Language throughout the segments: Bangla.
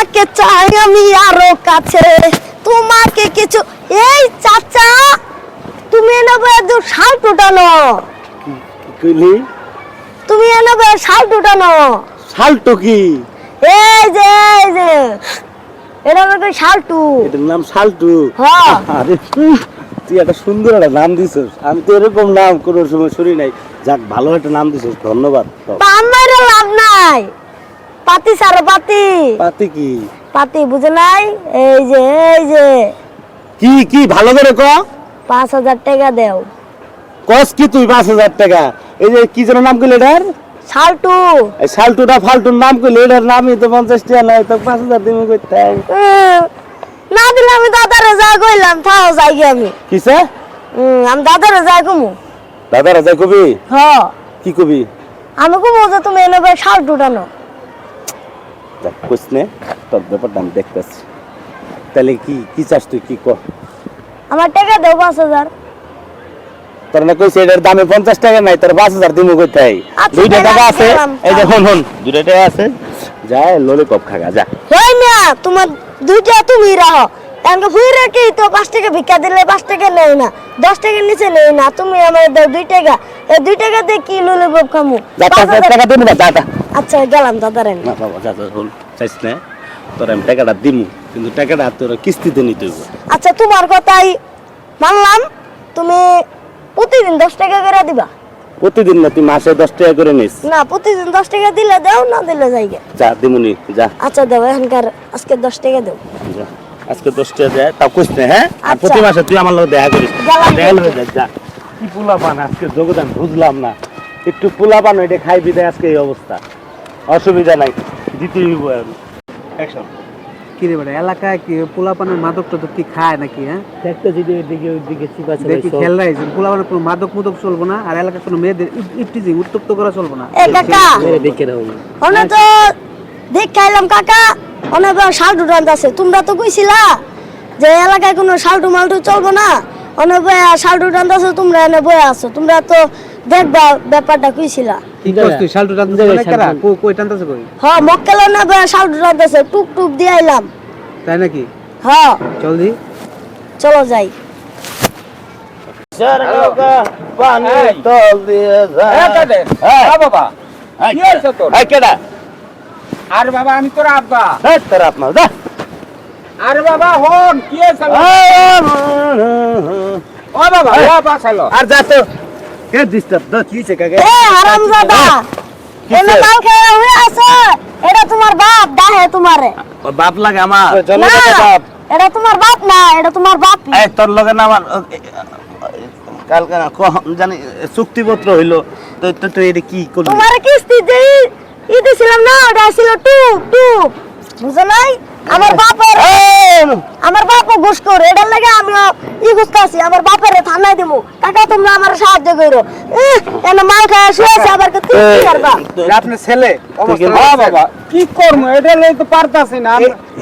তোমাকে চাই আমি আরও কাছে। তোমাকে কিছু এই চাচা তুমি এনেবে দু শাল টুটানো। কি কইলি? তুমি এনেবে শাল টুটানো। শালটো কি? এই যে এই যে। এটা হলো শালটু এটার নাম শালটু হ্যাঁ। আরে তুই একটা সুন্দর একটা নাম দিছিস। আমি তো এরকম নাম কোনো সময় শুনি নাই। যাক ভালো একটা নাম দিছিস। ধন্যবাদ। আমার লাভ নাই। পাতি সার পাতি। পাতি কি? পাতি বুঝে নাই? এই যে এই যে। কি কি ভালো করে ক। পাঁচ হাজার টাকা দেও। কস কি তুই পাঁচ হাজার টাকা? এই যে কি যেন নাম করলি এটার? শালটু। এই শালটুটা ফালটুর নাম করলি এটার নামই তো পঞ্চাশ টাকা নাই তো পাঁচ হাজার দিন করতে না দিলে আমি দাদারে যা কইলাম তাও যাই গে আমি। কিসে? আমি দাদারে যাই কমু। দাদা রাজা কবি? হ। কি কবি? আমি কমু যে তুমি এনেবে শাল টুটানো কইস নে তোর ব্যাপারটা আমি দেখতেছি। তাহলে কি কি চাস তুই কি কর আমার টাকা দেও পাঁচ হাজার। তোর না কইছে এটার দামে পঞ্চাশ টাকা নাই তোর পাঁচ হাজার দিমু কোথায়? আচ্ছা, দুইটা টাকা আছে। এই যে হন হন। দুইটা টাকা আছে। যা ললিপপ খাগা যা। হই না তোমার দুইটা তুমি রাখো তাকে ফুই রাখি তো পাঁচ টাকা ভিক্ষা দিলে পাঁচ টাকা নেই না দশ টাকার নিচে নেই না। তুমি আমার দাও দুই টাকা। এই দুই টাকা দিয়ে কি লুলে বব খামু টাকা যা যা আচ্ছা গেলাম দাদারে। না বাবা যা যা হন চাইছ না। তোর আমি টাকাটা দিমু কিন্তু টাকাটা তোর কিস্তিতে নিতে হইব। আচ্ছা তোমার কথাই মানলাম। তুমি প্রতিদিন দশ টাকা করে দিবা? প্রতিদিন না তুই মাসে দশ টাকা করে নিস। না প্রতিদিন দশ টাকা দিলে দাও না দিলে যাইগে যা দিমুনি যা। আচ্ছা দেও এখানকার আজকে দশ টাকা দেও। যা আজকে দশ টাকা যায় তাও কইস না হ্যাঁ? আর আচ্ছা। প্রতি মাসে তুই আমার লোক দেখা করিস। দেখা যা যা। কি পোলা পান আজকে যোগদান বুঝলাম না। একটু পোলা পান এটা খাই বিদায় আজকে এই অবস্থা। অসুবিধা নাই দিতেই হইব এখন কি। রে বেটা এলাকায় কি পোলাপানের মাদক টাদক কি খায় নাকি হ্যাঁ? দেখতে যদি এদিকে ওইদিকে চিপা দেখি রাখছি পোলাপানের কোনো মাদক মুদক চলবো না আর এলাকার কোনো মেয়েদের ইফটিজিং উত্তপ্ত করা চলবো না। এ কাকা! দেখে অনে তো দেখ খাইলাম কাকা অনেক শালটু টান আছে। তোমরা তো কইছিলা যে এলাকায় কোনো শালটু মালটু চলবো না অনেক শালটু টান আছে তোমরা এনে বয়ে আছো। তোমরা তো দেখবা ব্যাপারটা কইছিলা। কি করছ তুই? শালটু টানতে জায়গায় না শালটু? কই কই টানতেছে কই? হ মক্কেল না শালটু টান আছে টুক টুক দিয়ে আইলাম। তাই নাকি? হ চল দি। চলো যাই। পানি তল দিয়ে যায়। বাবা। কি হয়েছে তোর? কেডা? আরে বাবা আমি তোর আব্বা। তোর যা। আরে বাবা হন কি হয়েছে? ও বাবা ও বাসালো আর যা তো। কে ডিস্টার্ব দা কি হইছে কাকে এ হারামজাদা এনে মাল খেয়ে হয়ে আছে এটা তোমার বাপ দাহে তোমারে। ও বাপ লাগে আমার। না বাপ। এটা তোমার বাপ না এটা তোমার বাপ। এই তোর লগে না আমার কালকে না জানি চুক্তিপত্র হইল। তো তুই এটা কি করলি? তোমার কিস্তি যেই ই দিছিলাম না ওটা ছিল টুপ টুপ। বুঝো নাই? আমার বাপের আমার বাপও ঘুষ করে এটার লাগে আমি ই ঘুষ খাচ্ছি আমার বাপের থানায় দিব কাকা তোমরা আমার সাহায্য করো। মাল খায় শুয়েছে আবার কি করবা? আপনার ছেলে হ্যাঁ বাবা। কি করব? এটা লই তো পারতাছি না।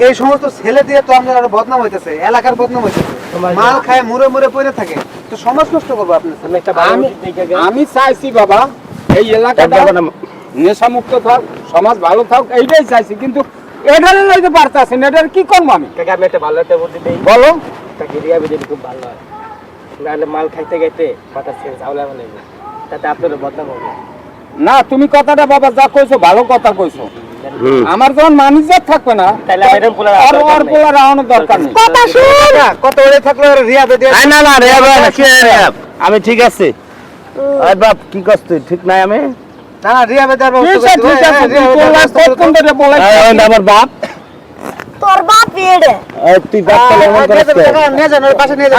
এই- সমস্ত ছেলে দিয়ে তো আপনার আরও বদনাম হইতেছে এলাকার বদনাম হইতেছে। মাল খায় মুড়ে মুড়ে পড়ে থাকে। তো সমাজ নষ্ট করব আপনার আমি আমি চাইছি বাবা এই এলাকাটা নেশা মুক্ত থাক সমাজ ভালো থাক এইটাই চাইছি। কিন্তু এটা লইতে পারতাছি না এটা কি করব আমি? কাকা আমি একটা ভালো একটা বুদ্ধি দিই বলো। রিয়া খুব ভালো হয়। নাহলে মাল খাইতে খাইতে মাথা ছেড়ে চাউলে তাতে আপনার বদনাম হবে। না তুমি কথাটা বাবা যা কইছো ভালো কথা কইছো। আমার যখন মানিজাত থাকবে না তাহলে আমি পোলা আর আর দরকার পোলা রাখানোর দরকার নেই। কথা শুন। কত ওরে থাকলে রিয়া বেদে না না আমি ঠিক আছে। বাপ কি ঠিক নাই আমি? না আমার বাপ। তোর বাপ তুই বাপ পাশে নিয়ে